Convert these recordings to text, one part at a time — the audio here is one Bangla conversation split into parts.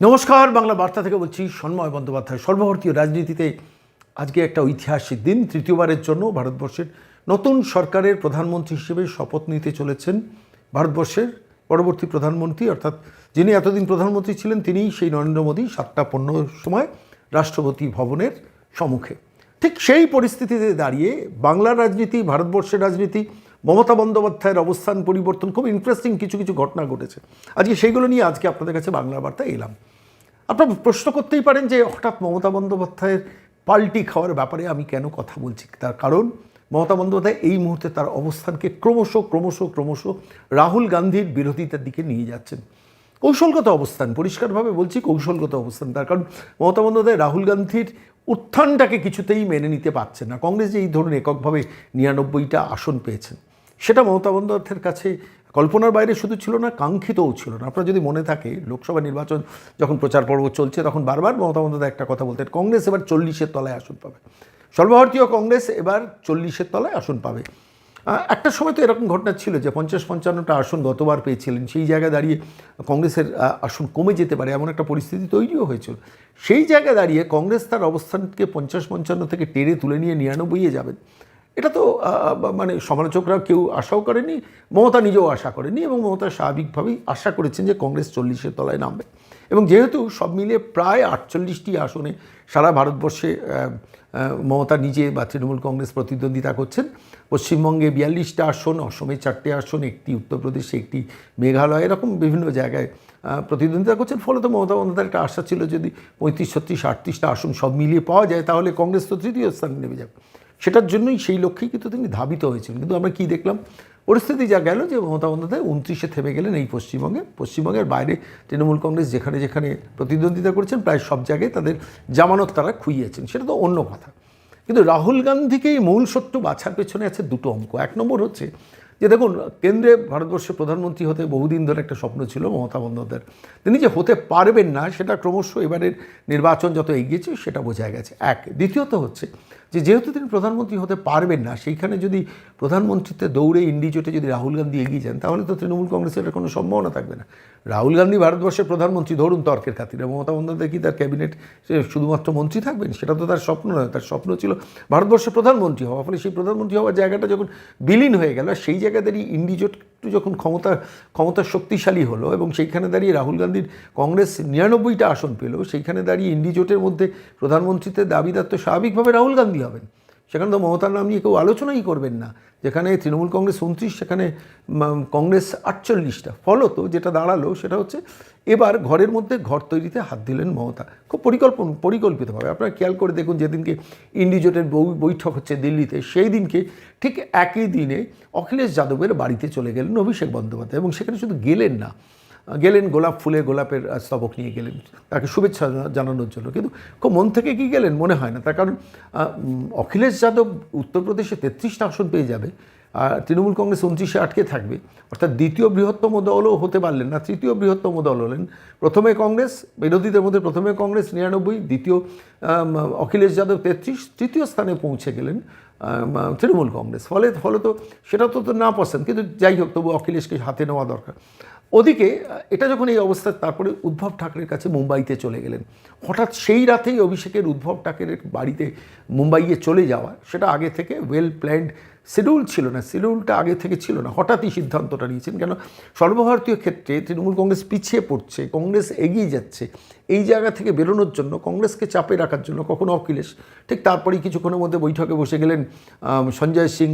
নমস্কার, বাংলা বার্তা থেকে বলছি সন্ময় বন্দ্যোপাধ্যায়। সর্বভারতীয় রাজনীতিতে আজকে একটা ঐতিহাসিক দিন, তৃতীয়বারের জন্য ভারতবর্ষের নতুন সরকারের প্রধানমন্ত্রী হিসেবে শপথ নিতে চলেছেন ভারতবর্ষের পরবর্তী প্রধানমন্ত্রী। অর্থাৎ যিনি এতদিন প্রধানমন্ত্রী ছিলেন, তিনিই সেই নরেন্দ্র মোদী সাতটা পনেরো সময় রাষ্ট্রপতি ভবনের সম্মুখে। ঠিক সেই পরিস্থিতিতে দাঁড়িয়ে বাংলার রাজনীতি, ভারতবর্ষের রাজনীতি মমতা বন্দ্যোপাধ্যায়ের অবস্থান পরিবর্তন, খুব ইন্টারেস্টিং কিছু কিছু ঘটনা ঘটেছে। আজকে সেইগুলো নিয়ে আজকে আপনাদের কাছে বাংলা বার্তা এলাম। আপনার প্রশ্ন করতেই পারেন যে হঠাৎ মমতা বন্দ্যোপাধ্যায়ের পাল্টি খাওয়ার ব্যাপারে আমি কেন কথা বলছি? তার কারণ, মমতা বন্দ্যোপাধ্যায় এই মুহূর্তে তার অবস্থানকে ক্রমশ ক্রমশ ক্রমশ রাহুল গান্ধীর বিরোধিতার দিকে নিয়ে যাচ্ছেন। কৌশলগত অবস্থান, পরিষ্কারভাবে বলছি কৌশলগত অবস্থান। তার কারণ, মমতা বন্দ্যোপাধ্যায় রাহুল গান্ধীর উত্থানটাকে কিছুতেই মেনে নিতে পারছেন না। কংগ্রেস যে এই ধরুন এককভাবে নিরানব্বইটা আসন পেয়েছেন। সেটা মমতা বন্দ্যোপাধ্যায়ের কাছে কল্পনার বাইরে শুধু ছিল না, কাঙ্ক্ষিতও ছিল না। আপনার যদি মনে থাকে, লোকসভা নির্বাচন যখন প্রচার পর্ব চলছে, তখন বারবার মমতা বন্দ্যোপাধ্যায় একটা কথা বলতেন, কংগ্রেস এবার চল্লিশের তলায় আসন পাবে। সর্বভারতীয় কংগ্রেস এবার চল্লিশের তলায় আসন পাবে। একটা সময় তো এরকম ঘটনা ছিল যে পঞ্চাশ পঞ্চান্নটা আসন গতবার পেয়েছিলেন, সেই জায়গায় দাঁড়িয়ে কংগ্রেসের আসন কমে যেতে পারে এমন একটা পরিস্থিতি তৈরিও হয়েছিল। সেই জায়গায় দাঁড়িয়ে কংগ্রেস তার অবস্থানকে পঞ্চাশ পঞ্চান্ন থেকে টেরে তুলে নিয়ে নিরানব্বইয়ে যাবেন। এটা তো মানে সমালোচকরা কেউ আশাও করেনি, মমতা নিজেও আশা করেনি এবং মমতা স্বাভাবিকভাবেই আশা করেছেন যে কংগ্রেস চল্লিশের তলায় নামবে। এবং যেহেতু সব মিলিয়ে প্রায় আটচল্লিশটি আসনে সারা ভারতবর্ষে মমতা নিজে বা তৃণমূল কংগ্রেস প্রতিদ্বন্দ্বিতা করছেন, পশ্চিমবঙ্গে বিয়াল্লিশটা আসন, অসমে চারটে আসন, একটি উত্তরপ্রদেশে একটি মেঘালয়, এরকম বিভিন্ন জায়গায় প্রতিদ্বন্দ্বিতা করছেন। ফলে তো মমতা বন্দ্যোপাধ্যায়ের একটা আশা ছিল যদি পঁয়ত্রিশ, ছত্রিশ, আটত্রিশটা আসন সব মিলিয়ে পাওয়া যায়, তাহলে কংগ্রেস তো তৃতীয় স্থানে নেমে যাবে। সেটার জন্যই সেই লক্ষ্যেই কিন্তু তিনি ধাবিত হয়েছিলেন। কিন্তু আমরা কী দেখলাম? পরিস্থিতি যা গেল যে মমতা বন্দ্যোপাধ্যায় উনত্রিশে থেমে গেলেন এই পশ্চিমবঙ্গে। পশ্চিমবঙ্গের বাইরে তৃণমূল কংগ্রেস যেখানে যেখানে প্রতিদ্বন্দ্বিতা করছেন, প্রায় সব জায়গায় তাদের জামানত তারা খুইয়েছেন। সেটা তো অন্য কথা। কিন্তু রাহুল গান্ধীকে এই মূল সত্য বাছার পেছনে আছে দুটো অঙ্ক। এক নম্বর হচ্ছে যে দেখুন, কেন্দ্রে ভারতবর্ষের প্রধানমন্ত্রী হতে বহুদিন ধরে একটা স্বপ্ন ছিল মমতা বন্দ্যোপাধ্যায়ের। তিনি যে হতে পারবেন না, সেটা ক্রমশ এবারের নির্বাচন যত এগিয়েছে সেটা বোঝা গেছে। এক। দ্বিতীয়ত হচ্ছে যে যেহেতু তিনি প্রধানমন্ত্রী হতে পারবেন না, সেইখানে যদি প্রধানমন্ত্রীতে দৌড়ে ইন্ডিজোটে যদি রাহুল গান্ধী এগিয়ে যান, তাহলে তো তৃণমূল কংগ্রেসের এটার কোনো সম্ভাবনা থাকবে না। রাহুল গান্ধী ভারতবর্ষের প্রধানমন্ত্রী, ধরুন তর্কের খাতিরে। মমতা বন্দ্যোপাধ্যায় কি তার ক্যাবিনেট শুধুমাত্র মন্ত্রী থাকবেন? সেটা তো তার স্বপ্ন নয়, তার স্বপ্ন ছিল ভারতবর্ষের প্রধানমন্ত্রী হওয়া। ফলে সেই প্রধানমন্ত্রী হওয়ার জায়গাটা যখন বিলীন হয়ে গেল, সেই জায়গায় দাঁড়িয়ে ইন্ডিজোট একটু যখন ক্ষমতা ক্ষমতা শক্তিশালী হলো এবং সেইখানে দাঁড়িয়ে রাহুল গান্ধীর কংগ্রেস নিরানব্বইটা আসন পেল, সেইখানে দাঁড়িয়ে ইন্ডিজোটের মধ্যে প্রধানমন্ত্রীতে দাবিদার তো স্বাভাবিকভাবে রাহুল গান্ধী হবেন। সেখানে তো মমতার নাম নিয়ে কেউ আলোচনাই করবেন না। যেখানে তৃণমূল কংগ্রেস উনত্রিশ, সেখানে কংগ্রেস আটচল্লিশটা। ফলত যেটা দাঁড়াল সেটা হচ্ছে এবার ঘরের মধ্যে ঘর তৈরিতে হাত দিলেন মমতা। খুব পরিকল্পন, পরিকল্পিতভাবে। আপনারা খেয়াল করে দেখুন যেদিনকে ইন্ডিজোটের বৈঠক হচ্ছে দিল্লিতে, সেই দিনকে ঠিক একই দিনে অখিলেশ যাদবের বাড়িতে চলে গেলেন অভিষেক বন্দ্যোপাধ্যায় এবং সেখানে শুধু গেলেন না গেলেন গোলাপ ফুলে গোলাপের স্তবক নিয়ে গেলেন। তাকে শুভেচ্ছা জানানোর জন্য। কিন্তু খুব মন থেকে কি গেলেন মনে হয় না। তার কারণ অখিলেশ যাদব উত্তরপ্রদেশে তেত্রিশটা আসন পেয়ে যাবে। আর তৃণমূল কংগ্রেস উনত্রিশে আটকে থাকবে। অর্থাৎ দ্বিতীয় বৃহত্তম দলও হতে পারলেন না। তৃতীয় বৃহত্তম দল হলেন প্রথমে কংগ্রেস, বিরোধীদের মধ্যে প্রথমে কংগ্রেস নিরানব্বই, দ্বিতীয় অখিলেশ যাদব তেত্রিশ, তৃতীয় স্থানে পৌঁছে গেলেন তৃণমূল কংগ্রেস। ফলে ফলে তো সেটা তো তো না পছন্দ। কিন্তু যাই হোক, তবু অখিলেশকে হাতে নেওয়া দরকার। ওদিকে, এটা যখন এই অবস্থা, তারপরে উদ্ভব ঠাকরের কাছে মুম্বাইতে চলে গেলেন। হঠাৎ সেই রাতেই অভিষেকের উদ্ভব ঠাকরের বাড়িতে মুম্বাইয়ে চলে যাওয়া, সেটা আগে থেকে ওয়েল প্ল্যান্ড শিডিউল ছিল না। শিডিউলটা আগে থেকে ছিল না। হঠাৎই সিদ্ধান্তটা নিয়েছেন, কেন? সর্বভারতীয় ক্ষেত্রে তৃণমূল কংগ্রেস পিছিয়ে পড়ছে, কংগ্রেস এগিয়ে যাচ্ছে। এই জায়গা থেকে বেরোনোর জন্য, কংগ্রেসকে চাপে রাখার জন্য কখনো অখিলেশ, ঠিক তারপরেই কিছুক্ষণের মধ্যে বৈঠকে বসে গেলেন সঞ্জয় সিং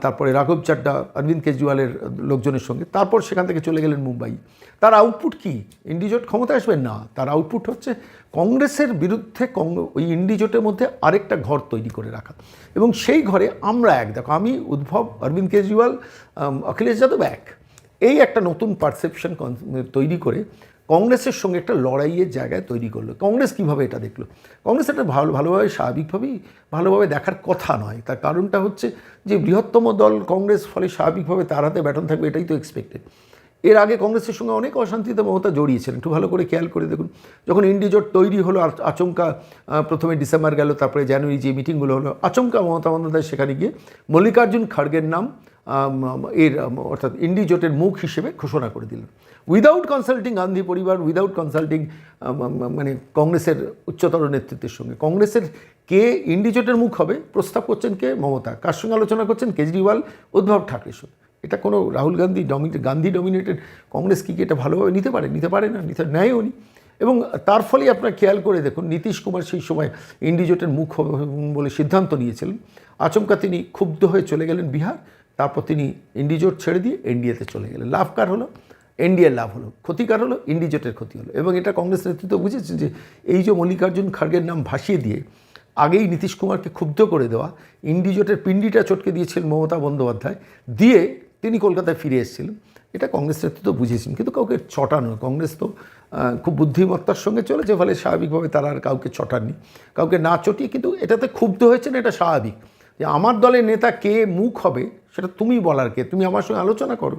তারপরে রাঘব চাড্ডা, অরবিন্দ কেজরিওয়ালের লোকজনের সঙ্গে। তারপর সেখান থেকে চলে গেলেন মুম্বাই। তার আউটপুট কি? ইন্ডিজোট ক্ষমতা আসবে না। তার আউটপুট হচ্ছে কংগ্রেসের বিরুদ্ধে ওই ইন্ডিজোটের মধ্যে আরেকটা ঘর তৈরি করে রাখা। এবং সেই ঘরে আমরা এক। দেখো, আমি, উদ্ভব, অরবিন্দ কেজরিওয়াল অখিলেশ যাদব এক। এই একটা নতুন পারসেপশন তৈরি করে কংগ্রেসের সঙ্গে একটা লড়াইয়ের জায়গায় তৈরি করল। কংগ্রেস কীভাবে এটা দেখল? কংগ্রেস এটা ভালো, ভালোভাবে, স্বাভাবিকভাবেই ভালোভাবে দেখার কথা নয়। তার কারণটা হচ্ছে যে বৃহত্তম দল কংগ্রেস ফলে স্বাভাবিকভাবে তার হাতে ব্যাটন থাকবে, এটাই তো এক্সপেক্টেড এর আগে কংগ্রেসের সঙ্গে অনেক অশান্তিতে মমতা জড়িয়েছিলেন একটু ভালো করে খেয়াল করে দেখুন। যখন ইন্ডিজোট তৈরি হলো আচমকা প্রথমে ডিসেম্বর গেল, তারপরে জানুয়ারি যে মিটিংগুলো হলো, আচমকা মমতা বন্দ্যোপাধ্যায় সেখানে গিয়ে মল্লিকার্জুন খাড়গের নাম এর অর্থাৎ ইন্ডি জোটের মুখ হিসেবে ঘোষণা করে দিলেন। উইদাউট কনসাল্টিং গান্ধী পরিবার উইদাউট কনসাল্টিং মানে কংগ্রেসের উচ্চতর নেতৃত্বের সঙ্গে। কংগ্রেসের কে ইন্ডি জোটের মুখ হবে? প্রস্তাব করছেন কে? মমতা। কার সঙ্গে আলোচনা করছেন? কেজরিওয়াল, উদ্ধব ঠাকরের সঙ্গে। এটা কোনো রাহুল গান্ধী ডমিনেটেড গান্ধী ডমিনেটেড কংগ্রেস কি এটা ভালোভাবে নিতে পারে? নিতে পারে না, নিতে নেয়ও নি এবং তার ফলে আপনার খেয়াল করে দেখুন, নীতিশ কুমার সেই সময় ইন্ডিজোটের মুখ বলে সিদ্ধান্ত নিয়েছিলেন। আচমকা তিনি ক্ষুব্ধ হয়ে চলে গেলেন বিহার। তারপর তিনি ইন্ডিজোট ছেড়ে দিয়ে এনডিএতে চলে গেলেন। লাভ কার হলো? এনডিএর লাভ হলো। ক্ষতিকার হলো? ইন্ডিজোটের ক্ষতি হলো। এবং এটা কংগ্রেস নেতৃত্ব বুঝেছে যে এই যে মল্লিকার্জুন খাড়গের নাম ভাসিয়ে দিয়ে আগেই নীতিশ কুমারকে ক্ষুব্ধ করে দেওয়া, ইন্ডিজোটের পিণ্ডিটা চটকে দিয়েছিলেন মমতা বন্দ্যোপাধ্যায়, দিয়ে তিনি কলকাতায় ফিরে এসেছিলেন। এটা কংগ্রেস নেতৃত্ব বুঝেছেন, কিন্তু কাউকে চটানো কংগ্রেস তো খুব বুদ্ধিমত্তার সঙ্গে চলেছে, ফলে স্বাভাবিকভাবে তারা আর কাউকে চটাননি কাউকে না চটিয়ে, কিন্তু এটাতে ক্ষুব্ধ হয়েছেন, এটা স্বাভাবিক। যে আমার দলের নেতা কে মুখ হবে সেটা তুমি বলার কে? তুমি আমার সঙ্গে আলোচনা করো।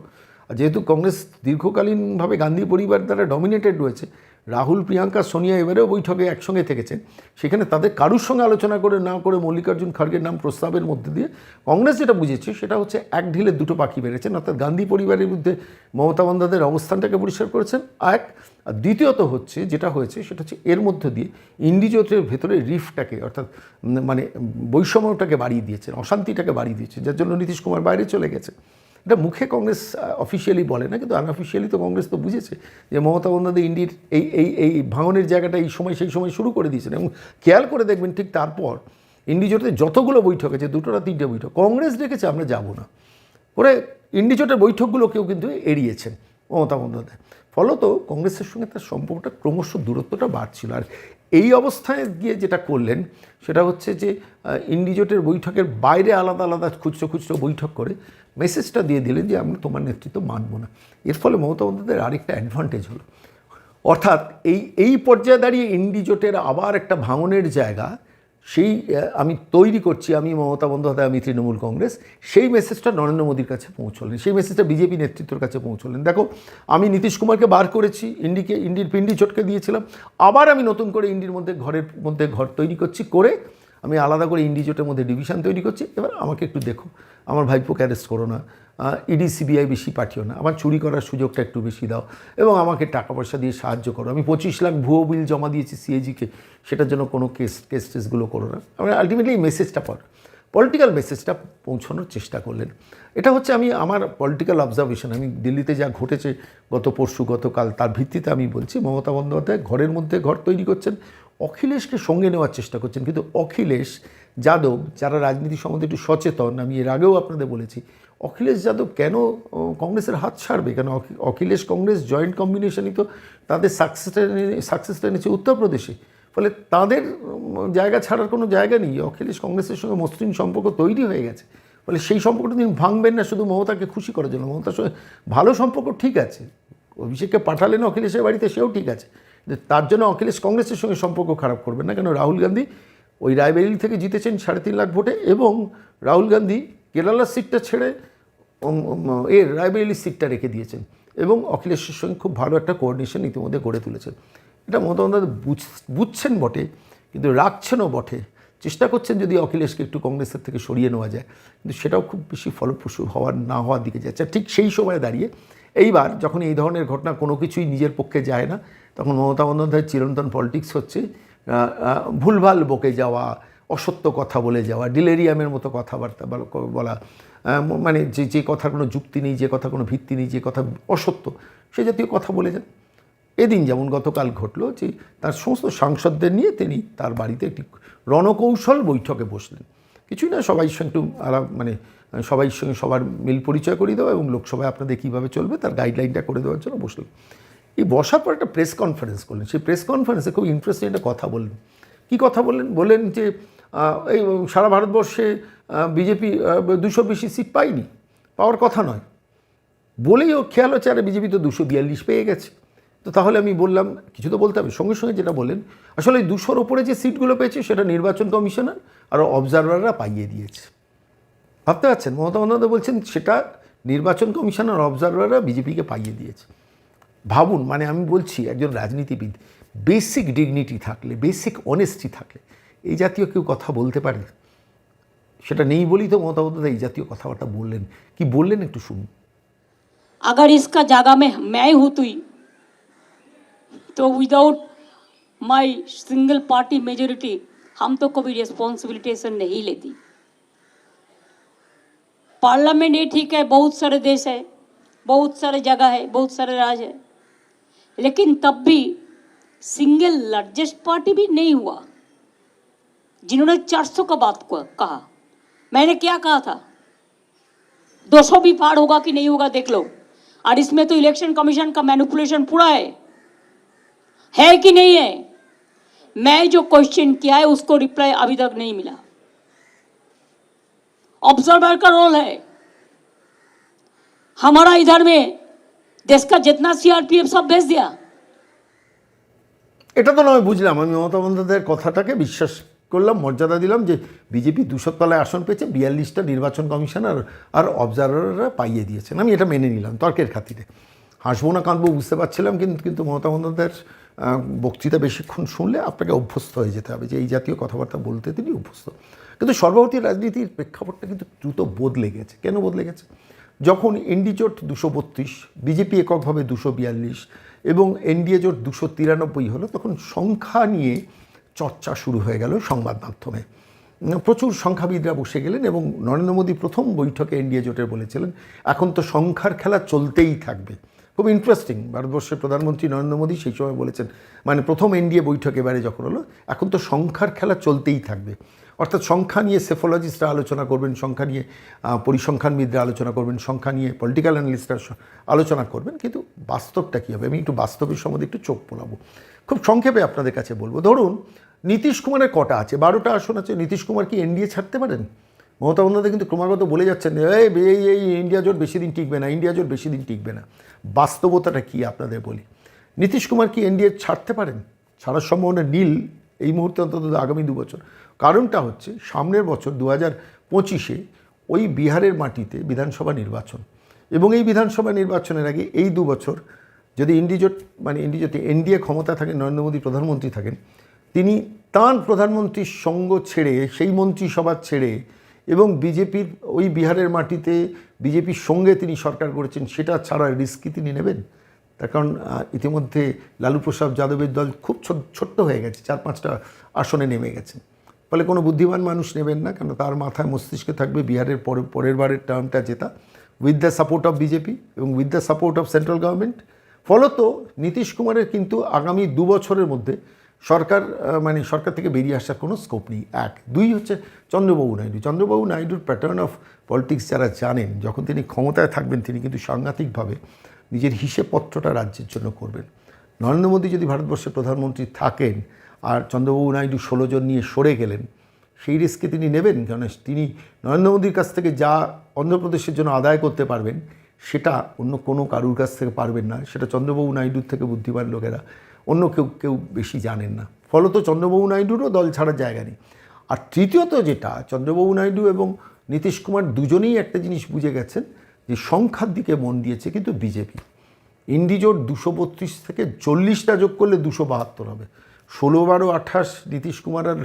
যেহেতু কংগ্রেস দীর্ঘকালীনভাবে গান্ধী পরিবার দ্বারা ডমিনেটেড রয়েছে রাহুল, প্রিয়াঙ্কা, সোনিয়া এবারেও বৈঠকে একসঙ্গে থেকেছেন সেখানে তাদের কারুর সঙ্গে আলোচনা করে, না করে মল্লিকার্জুন খাড়গের নাম প্রস্তাবের মধ্যে দিয়ে কংগ্রেস যেটা বুঝেছে, সেটা হচ্ছে এক ঢিলে দুটো পাখি বেড়েছেন অর্থাৎ গান্ধী পরিবারের বিরুদ্ধে মমতা বন্দ্যোপাধ্যায়ের অবস্থানটাকে পরিষ্কার করেছেন। এক, আর দ্বিতীয়ত হচ্ছে, যেটা হয়েছে, সেটা হচ্ছে এর মধ্যে দিয়ে ইন্ডিজোটের ভেতরে রিফটাকে, অর্থাৎ মানে বৈষম্যটাকে বাড়িয়ে দিয়েছেন, অশান্তিটাকে বাড়িয়ে দিয়েছেন, যার জন্য নীতিশ কুমার বাইরে চলে গেছে। এটা মুখে কংগ্রেস অফিসিয়ালি বলে না, কিন্তু আনঅফিসিয়ালি তো কংগ্রেস তো বুঝেছে যে মমতা বন্দ্যোপাধ্যায় ইন্ডির এই এই এই ভাঙনের জায়গাটা এই সময়, সেই সময় শুরু করে দিয়েছেন। এবং খেয়াল করে দেখবেন ঠিক তারপর ইন্ডিজোটে যতগুলো বৈঠক আছে, দুটো না তিনটে বৈঠক, কংগ্রেস ডেকেছে, আমরা যাব না। পরে ইন্ডিজোটের বৈঠকগুলোকেও কিন্তু এড়িয়েছেন মমতা বন্দ্যোপাধ্যায়। ফলত কংগ্রেসের সঙ্গে তার সম্পর্কটা ক্রমশ দূরত্বটা বাড়ছিল। আর এই অবস্থায় গিয়ে যেটা করলেন, সেটা হচ্ছে যে ইন্ডিজোটের বৈঠকের বাইরে আলাদা আলাদা খুচরো খুচরো বৈঠক করে মেসেজটা দিয়ে দিলেন যে, আমরা তোমার নেতৃত্ব মানব না। এর ফলে মমতা বন্দ্যোপাধ্যায়ের আরেকটা অ্যাডভান্টেজ হলো। অর্থাৎ এই এই পর্যায়ে দাঁড়িয়ে ইন্ডিজোটের আবার একটা ভাঙনের জায়গা সেই আমি তৈরি করছি, আমি মমতা বন্দ্যোপাধ্যায়, আমি তৃণমূল কংগ্রেস, সেই মেসেজটা নরেন্দ্র মোদীর কাছে পৌঁছলেন, সেই মেসেজটা বিজেপি নেতৃত্বের কাছে পৌঁছলেন। দেখো, আমি নীতিশ কুমারকে বার করেছি, ইন্ডিকে, ইন্ডির পিন্ডি চটকে দিয়েছিলাম, আবার আমি নতুন করে ইন্ডির মধ্যে ঘরের, মধ্যে ঘর তৈরি করছি, করে আমি আলাদা করে ইন্ডিজোটের মধ্যে ডিভিশন তৈরি করছি, এবার আমাকে একটু দেখো, আমার ভাইপোকে অ্যারেস্ট করো না ইডি সিবিআই বেশি পাঠিও না। আমার চুরি করার সুযোগটা একটু বেশি দাও এবং আমাকে টাকা পয়সা দিয়ে সাহায্য করো। আমি পঁচিশ লাখ ভুয়ো বিল জমা দিয়েছি সিএজিকে, সেটার জন্য কোনো কেস কেস টেসগুলো করো না। আমরা আলটিমেটলি এই মেসেজটা পড় পলিটিক্যাল মেসেজটা পৌঁছানোর চেষ্টা করলেন। এটা হচ্ছে আমি, আমার পলিটিক্যাল অবজারভেশন আমি দিল্লিতে যা ঘটেছে গত পরশু, গতকাল, তার ভিত্তিতে আমি বলছি, মমতা বন্দ্যোপাধ্যায় ঘরের মধ্যে ঘর তৈরি করছেন, অখিলেশকে সঙ্গে নেওয়ার চেষ্টা করছেন। কিন্তু অখিলেশ, যাদব, যারা রাজনীতি সম্বন্ধে একটু সচেতন, আমি এর আগেও আপনাদের বলেছি অখিলেশ যাদব কেন কংগ্রেসের হাত ছাড়বে? কেন অখি- অখিলেশ কংগ্রেস জয়েন্ট কম্বিনেশনই তো তাদের সাকসেসটা সাকসেসটা এনেছে উত্তরপ্রদেশে। ফলে তাদের জায়গা ছাড়ার কোনো জায়গা নেই। অখিলেশ কংগ্রেসের সঙ্গে মসৃণ সম্পর্ক তৈরি হয়ে গেছে। ফলে সেই সম্পর্কটা তিনি ভাঙবেন না, শুধু মমতাকে খুশি করার জন্য। মমতার সঙ্গে ভালো সম্পর্ক ঠিক আছে। অভিষেককে পাঠালেন অখিলেশের বাড়িতে, সেও ঠিক আছে। তার জন্য অখিলেশ কংগ্রেসের সঙ্গে সম্পর্ক খারাপ করবেন না। কেন? রাহুল গান্ধী ওই রায়বেরিলি থেকে জিতেছেন সাড়ে তিন লাখ ভোটে এবং রাহুল গান্ধী কেরালার সিটটা ছেড়ে এর রায়বেরিলির সিটটা রেখে দিয়েছেন এবং অখিলেশের সঙ্গে খুব ভালো একটা কোঅর্ডিনেশন ইতিমধ্যে গড়ে তুলেছেন। এটা মমতা বুঝছেন বটে, কিন্তু রাখছেনও বটে। চেষ্টা করছেন যদি অখিলেশকে একটু কংগ্রেসের থেকে সরিয়ে নেওয়া যায়, কিন্তু সেটাও খুব বেশি ফলপ্রসূ হওয়ার, না হওয়ার দিকে যাচ্ছে। ঠিক সেই সময় দাঁড়িয়ে এইবার যখন এই ধরনের ঘটনা কোনো কিছুই নিজের পক্ষে যায় না, তখন মমতা বন্দ্যোপাধ্যায়ের চিরন্তন পলিটিক্স হচ্ছে ভুলভাল বকে যাওয়া অসত্য কথা বলে যাওয়া, ডিলেরিয়ামের মতো কথাবার্তা বলা- মানে যে যে কথার কোনো যুক্তি নেই, যে কথা কোনো ভিত্তি নেই, যে কথা অসত্য, সে জাতীয় কথা বলে যান। এদিন যেমন গতকাল ঘটলো যে, তার সমস্ত সাংসদদের নিয়ে তিনি তার বাড়িতে একটি রণকৌশল বৈঠকে বসলেন। কিছুই না, সবাই সঙ্গে একটু আলাপ মানে সবাই সঙ্গে সবার মিল পরিচয় করিয়ে দেওয়া এবং লোকসভায় আপনাদের কীভাবে চলবে তার গাইডলাইনটা করে দেওয়ার জন্য বসলেন। এই বসার পর একটা প্রেস কনফারেন্স করলেন। সেই প্রেস কনফারেন্সে খুব ইন্টারেস্টিং একটা কথা বললেন। কী কথা বললেন? বললেন যে এই সারা ভারতবর্ষে বিজেপি দুশো বেশি সিট পায়নি। পাওয়ার কথা নয়। বলেই ও খেয়াল হচ্ছে, আরে বিজেপি তো দুশো বিয়াল্লিশ পেয়ে গেছে। তো তাহলে আমি বললাম, কিছু তো বলতে হবে। সঙ্গে সঙ্গে যেটা বললেন আসলে দুশোর ওপরে যে সিটগুলো পেয়েছে, সেটা নির্বাচন কমিশনার আর অবজারভাররা পাইয়ে দিয়েছে। ভাবতে পারছেন? মমতা বন্দ্যোপাধ্যায় বলছেন, সেটা নির্বাচন কমিশনার অবজারভাররা বিজেপিকে পাইয়ে দিয়েছে। ভাবুন মানে আমি বলছি, একজন রাজনীতিবিদ বেসিক ডিগনিটি থাকলে বেসিক অনেস্টি থাকলে এই জাতীয় কেউ কথা বলতে পারে সেটা নেই বলেই তো মমতা বন্দ্যোপাধ্যায় এই জাতীয় কথাবার্তা বললেন কি বললেন একটু শুনুন अगर इसका जगह में मैं होती तो without my single party majority हम तो कभी रिस्पॉन्सिबिलिटेशन नहीं लेती पार्लियामेंट ये ठीक है बहुत सारे देश है बहुत सारे जगह है बहुत सारे राज है लेकिन तब भी सिंगल लार्जेस्ट पार्टी भी नहीं हुआ जिन्होंने 400 का बात को- कहा मैंने क्या कहा था 200 भी पार होगा कि नहीं होगा देख लो और इसमें तो इलेक्शन कमीशन का मैनिपुलेशन पूरा है है कि नहीं है मैं जो क्वेश्चन किया है उसको रिप्लाई अभी तक नहीं मिला ऑब्जर्वर का रोल है हमारा इधर में देश का जितना सीआरपीएफ सब भेज दिया এটা তো নয় বুঝলাম আমি মমতা বন্দ্যোপাধ্যায়ের কথাটাকে বিশ্বাস করলাম, মর্যাদা দিলাম যে বিজেপি দুশো তলায় আসন পেয়েছে, বিয়াল্লিশটা নির্বাচন কমিশনার আর অবজারভাররা পাইয়ে দিয়েছেন। আমি এটা মেনে নিলাম তর্কের খাতিরে। হাসবো না, কাঁদবো বুঝতে পারছিলাম, কিন্তু কিন্তু মমতা বন্দ্যোপাধ্যায়ের বক্তৃতা বেশিক্ষণ শুনলে আপনাকে অভ্যস্ত হয়ে যেতে হবে যে এই জাতীয় কথাবার্তা বলতে তিনি অভ্যস্ত। কিন্তু সর্বভারতীয় রাজনীতির প্রেক্ষাপটটা কিন্তু দ্রুত বদলে গেছে। কেন বদলে গেছে? যখন এনডি জোট দুশো বত্রিশ, বিজেপি এককভাবে দুশো বিয়াল্লিশ এবং এনডিএ জোট দুশো তিরানব্বই হলো, তখন সংখ্যা নিয়ে চর্চা শুরু হয়ে গেল সংবাদ মাধ্যমে। প্রচুর সংখ্যাবিদরা বসে গেলেন এবং নরেন্দ্র মোদী প্রথম বৈঠকে এনডিএ জোটের বলেছিলেন, এখন তো সংখ্যার খেলা চলতেই থাকবে। খুব ইন্টারেস্টিং ভারতবর্ষের প্রধানমন্ত্রী নরেন্দ্র মোদী সেই সময় বলেছেন মানে প্রথম এনডিএ বৈঠক এবারে যখন হলো, এখন তো সংখ্যার খেলা চলতেই থাকবে। অর্থাৎ সংখ্যা নিয়ে সেফোলজিস্টরা আলোচনা করবেন, সংখ্যা নিয়ে পরিসংখ্যানবিদরা আলোচনা করবেন, সংখ্যা নিয়ে পলিটিক্যাল অ্যানালিস্টরা আলোচনা করবেন, কিন্তু বাস্তবটা কী হবে? আমি একটু বাস্তবের সম্বন্ধে একটু চোখ পোলাবো খুব সংক্ষেপে আপনাদের কাছে বলব। ধরুন নীতিশ কুমারের কটা আছে? বারোটা আসন আছে। নীতিশ কুমার কি এনডিএ ছাড়তে পারেন? মমতা বন্দ্যোপাধ্যায় কিন্তু ক্রমাগত বলে যাচ্ছেন এই এই এই ইন্ডিয়া জোট বেশি দিন টিকবে না, ইন্ডিয়া জোট বেশি দিন টিকবে না। বাস্তবতাটা কি আপনাদের বলি? নীতিশ কুমার কি এনডিএ ছাড়তে পারেন? ছাড়ার সম্ভাবনা নীল এই মুহূর্তে অন্তত আগামী দু বছর। কারণটা হচ্ছে, সামনের বছর দু হাজার পঁচিশে ওই বিহারের মাটিতে বিধানসভা নির্বাচন। এবং এই বিধানসভা নির্বাচনের আগে এই দু বছর যদি ইন্ডিজোট মানে ইন্ডিজোটে এনডিএ ক্ষমতা থাকেন নরেন্দ্র মোদী প্রধানমন্ত্রী থাকেন তিনি তাঁর প্রধানমন্ত্রীর সঙ্গ ছেড়ে, সেই মন্ত্রিসভা ছেড়ে এবং বিজেপির ওই বিহারের মাটিতে বিজেপির সঙ্গে তিনি সরকার করেছেন, সেটা ছাড়া রিস্ক তিনি নেবেন? তার কারণ ইতিমধ্যে লালু প্রসাদ যাদবের দল খুব ছোট- ছোট্ট হয়ে গেছে, চার পাঁচটা আসনে নেমে গেছে। ফলে কোনো বুদ্ধিমান মানুষ নেবেন না কেন তার মাথায় মস্তিষ্কে থাকবে বিহারের পরে, পরের বারের টার্মটা জেতা। With the support of BJP এবং with the support of central government ফলত নীতিশ কুমারের কিন্তু আগামী দু বছরের মধ্যে সরকার মানে সরকার থেকে বেরিয়ে আসার কোনো স্কোপ নেই। এক। দুই হচ্ছে চন্দ্রবাবু নাইডু। চন্দ্রবাবু নাইডুর প্যাটার্ন অফ পলিটিক্স যারা জানেন, যখন তিনি ক্ষমতায় থাকবেন, তিনি কিন্তু সাংঘাতিকভাবে নিজের হিসেবপত্রটা রাজ্যের জন্য করবেন। নরেন্দ্র মোদী যদি ভারতবর্ষের প্রধানমন্ত্রী থাকেন আর চন্দ্রবাবু নাইডু ষোলো জন নিয়ে সরে গেলেন, সেই রিস্কে তিনি নেবেন? কারণ তিনি নরেন্দ্র মোদীর কাছ থেকে যা অন্ধ্রপ্রদেশের জন্য আদায় করতে পারবেন, সেটা অন্য কোনো কারুর কাছ থেকে পারবেন না। সেটা চন্দ্রবাবু নাইডুর থেকে বুদ্ধিমান লোকেরা অন্য কেউ কেউ বেশি জানেন না। ফলত চন্দ্রবাবু নাইডুরও দল ছাড়ার জায়গা নেই। আর তৃতীয়ত যেটা, চন্দ্রবাবু নাইডু এবং নীতিশ কুমার দুজনেই একটা জিনিস বুঝে গেছেন যে সংখ্যার দিকে মন দিয়েছে কিন্তু বিজেপি। ইন্ডিজোট দুশো বত্রিশ থেকে চল্লিশটা যোগ করলে দুশো বাহাত্তর হবে। ষোলো বারো আঠাশ নীতিশ কুমার আর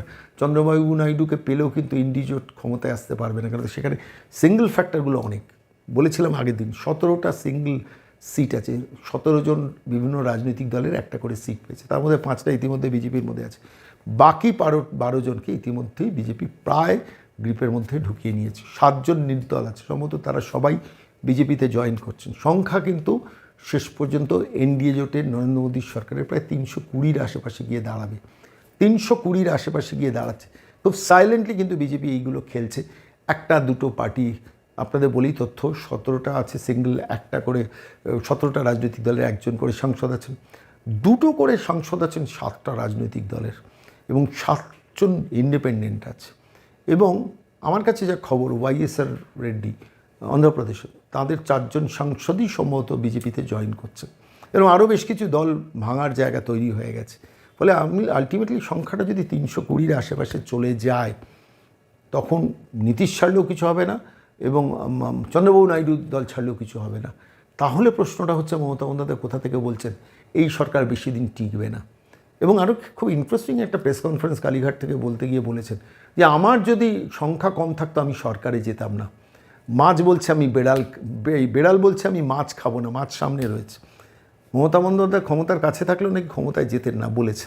চন্দ্রবাবু নাইডুকে পেলেও কিন্তু ইন্ডিজোট ক্ষমতায় আসতে পারবে না। কারণ সেখানে সিঙ্গেল ফ্যাক্টরগুলো অনেক। বলেছিলাম আগের দিন, সতেরোটা সিঙ্গেল সিট আছে। সতেরো জন বিভিন্ন রাজনৈতিক দলের একটা করে সিট পেয়েছে। তার মধ্যে পাঁচটা ইতিমধ্যে বিজেপির মধ্যে আছে। বাকি বারো বারো জনকে ইতিমধ্যেই বিজেপি প্রায় গ্রিপের মধ্যে ঢুকিয়ে নিয়েছে। সাতজন নির্দল আছে। সম্ভবত তারা সবাই বিজেপিতে জয়েন করছেন। সংখ্যা কিন্তু শেষ পর্যন্ত এনডিএ জোটের নরেন্দ্র মোদীর সরকারের প্রায় তিনশো কুড়ির আশেপাশে গিয়ে দাঁড়াবে। তিনশো কুড়ির আশেপাশে গিয়ে দাঁড়াচ্ছে। খুব সাইলেন্টলি কিন্তু বিজেপি এইগুলো খেলছে। একটা, দুটো পার্টি আপনাদের বলি তথ্য, সতেরোটা আছে সিঙ্গেল একটা করে সতেরোটা রাজনৈতিক দলের একজন করে সাংসদ আছেন। দুটো করে সাংসদ আছেন সাতটা রাজনৈতিক দলের এবং সাতজন ইন্ডিপেন্ডেন্ট আছে। এবং আমার কাছে যা খবর ওয়াইএসআর রেড্ডি অন্ধ্রপ্রদেশে, তাদের চারজন সাংসদই সম্ভবত বিজেপিতে জয়েন করছে। এবং আরও বেশ কিছু দল ভাঙার জায়গা তৈরি হয়ে গেছে। ফলে আমি আলটিমেটলি সংখ্যাটা যদি তিনশো কুড়ির আশেপাশে চলে যায়, তখন নীতিশ ছাড়লেও কিছু হবে না। এবং চন্দ্রবাবু নাইডু দল ছাড়লেও কিছু হবে না। তাহলে প্রশ্নটা হচ্ছে, মমতা বন্দ্যোপাধ্যায় কোথা থেকে বলছেন, এই সরকার বেশি দিন টিকবে না? এবং আরও খুব ইন্টারেস্টিং একটা প্রেস কনফারেন্স কালীঘাট থেকে বলতে গিয়ে বলেছেন যে, আমার যদি সংখ্যা কম থাকতো, আমি সরকারে যেতাম না। মাছ বলছে আমি বেড়াল বেড়াল বলছে আমি মাছ খাব না, মাছ সামনে রয়েছে। মমতা বন্দ্যোপাধ্যায় ক্ষমতার কাছে থাকলেও নাকি ক্ষমতায় যেতেন না বলেছে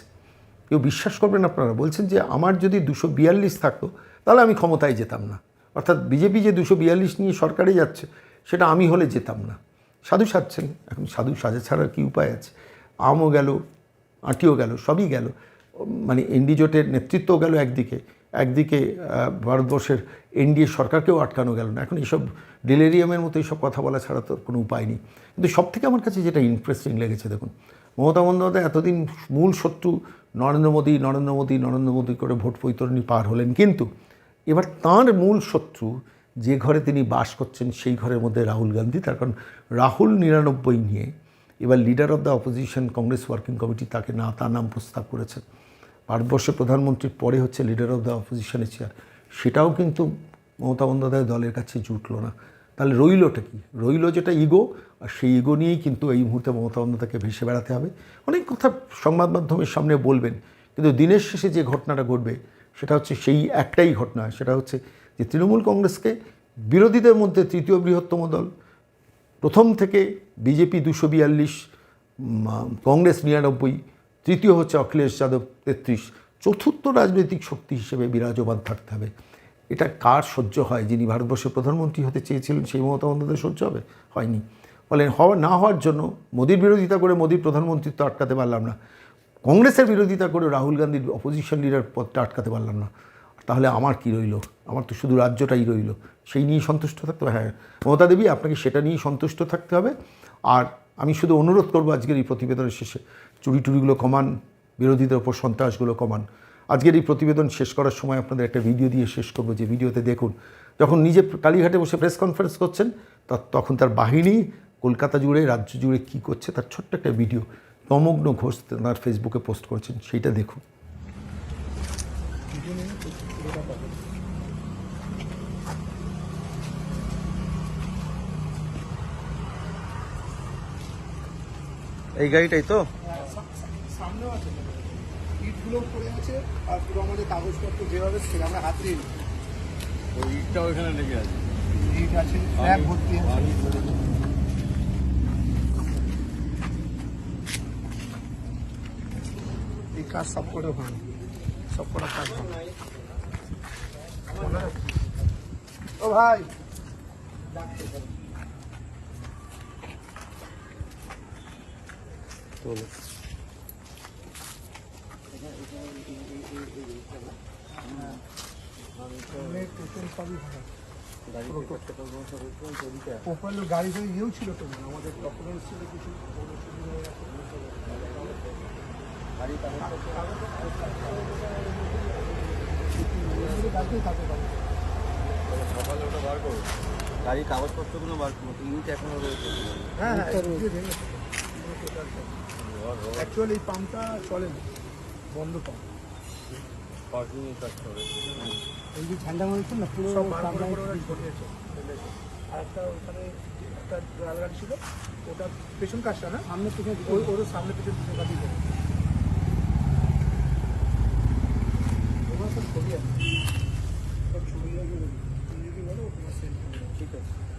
কেউ বিশ্বাস করবেন আপনারা? বলছেন যে, আমার যদি দুশো বিয়াল্লিশ থাকতো, তাহলে আমি ক্ষমতায় যেতাম না। অর্থাৎ বিজেপি যে দুশো বিয়াল্লিশ নিয়ে সরকারে যাচ্ছে, সেটা আমি হলে যেতাম না। সাধু সাজছেন, এখন সাধু সাজা ছাড়া কী উপায় আছে? আমও গেল, আঁটিও গেল, সবই গেল। মানে এনডি জোটের নেতৃত্বও গেল একদিকে একদিকে ভারতবর্ষের এনডিএ সরকারকেও আটকানো গেল না। এখন এইসব ডেলেরিয়ামের মতো এইসব কথা বলা ছাড়া তো কোনো উপায় নেই। কিন্তু সব থেকে আমার কাছে যেটা ইন্টারেস্টিং লেগেছে দেখুন, মমতা বন্দ্যোপাধ্যায় এতদিন মূল শত্রু নরেন্দ্র মোদী নরেন্দ্র মোদী নরেন্দ্র মোদী করে ভোট বৈতরণী পার হলেন। কিন্তু এবার তাঁর মূল শত্রু যে ঘরে তিনি বাস করছেন, সেই ঘরের মধ্যে রাহুল গান্ধী, তার কারণ রাহুল নিরানব্বই নিয়ে এবার leader of the opposition Congress working committee তাকে না তার নাম প্রস্তাব করেছেন। ভারতবর্ষের প্রধানমন্ত্রীর পরে হচ্ছে লিডার অফ দ্য অপোজিশনের চেয়ার সেটাও কিন্তু মমতা বন্দ্যোপাধ্যায় দলের কাছে জুটলো না। তাহলে রইলটা কি? রইল যেটা ইগো আর সেই ইগো নিয়েই কিন্তু এই মুহূর্তে মমতা বন্দ্যোপাধ্যায়কে ভেসে বেড়াতে হবে। অনেক কথা সংবাদ মাধ্যমের সামনে বলবেন, কিন্তু দিনের শেষে যে ঘটনাটা ঘটবে সেটা হচ্ছে সেই একটাই ঘটনা। সেটা হচ্ছে যে তৃণমূল কংগ্রেসকে বিরোধীদের মধ্যে তৃতীয় বৃহত্তম দল, প্রথম থেকে বিজেপি দুশো বিয়াল্লিশ কংগ্রেস নিরানব্বই, তৃতীয় হচ্ছে অখিলেশ যাদব তেত্রিশ, চতুর্থ রাজনৈতিক শক্তি হিসেবে বিরাজমান থাকতে হবে। এটা কার সহ্য হয়? যিনি ভারতবর্ষের প্রধানমন্ত্রী হতে চেয়েছিলেন, সেই মমতা বন্দ্যোপাধ্যায় সহ্য হবে? হয়নি। বলেন, হওয়া না হওয়ার জন্য মোদির বিরোধিতা করে মোদির প্রধানমন্ত্রিত্ব আটকাতে পারলাম না। কংগ্রেসের বিরোধিতা করে রাহুল গান্ধীর অপোজিশন লিডার পদটা আটকাতে পারলাম না। তাহলে আমার কি রইল? আমার তো শুধু রাজ্যটাই রইল। সেই নিয়েই সন্তুষ্ট থাকতে হবে? হ্যাঁ মমতা দেবী, আপনাকে সেটা নিয়েই সন্তুষ্ট থাকতে হবে। আর আমি শুধু অনুরোধ করব আজকের এই প্রতিবেদনের শেষে, চুরি টুরিগুলো কমান, বিরোধীদের ওপর সন্ত্রাসগুলো কমান। আজকের এই প্রতিবেদন শেষ করার সময় আপনাদের একটা ভিডিও দিয়ে শেষ করব। যে ভিডিওতে দেখুন, যখন নিজে কালীঘাটে বসে প্রেস কনফারেন্স করছেন তখন তার বাহিনী কলকাতা জুড়ে, রাজ্য জুড়ে কী করছে, তার ছোট্ট একটা ভিডিও তমগ্ন ঘোষ তার ফেসবুকে পোস্ট করেছেন, সেইটা দেখুন এই গাড়িটাই তো সামনেও আছে ইটগুলো আছে আর পুরো আমাদের কাগজপত্র যেভাবে আমরা হাত দিয়ে নিই। ওই ইটটা ওইখানে লেগে আছে ইট আছে এই কাজ সব করে ভালো সব করা কাজ ও ভাই। গাড়ি গাড়ি ইয়েও ছিল তো আমাদের ডকুমেন্টস ছিল কিছু। সকালে ওটা বার করো গাড়ির কাগজপত্রগুলো বার করো ইট এখনও রয়েছে। হ্যাঁ হ্যাঁ অ্যাকচুয়ালি এই পাম্পটা চলে না বন্ধ পাম্প। পার্কিং কাজ করে এই যে ঠান্ডা হয়েছে না পুরো ছড়িয়েছে আর একটা ওখানে একটা ছিল ওটা পেছন কাজটা না? সামনে পেছনে ওই ওর সামনে পেছনে করে ওগুলো সব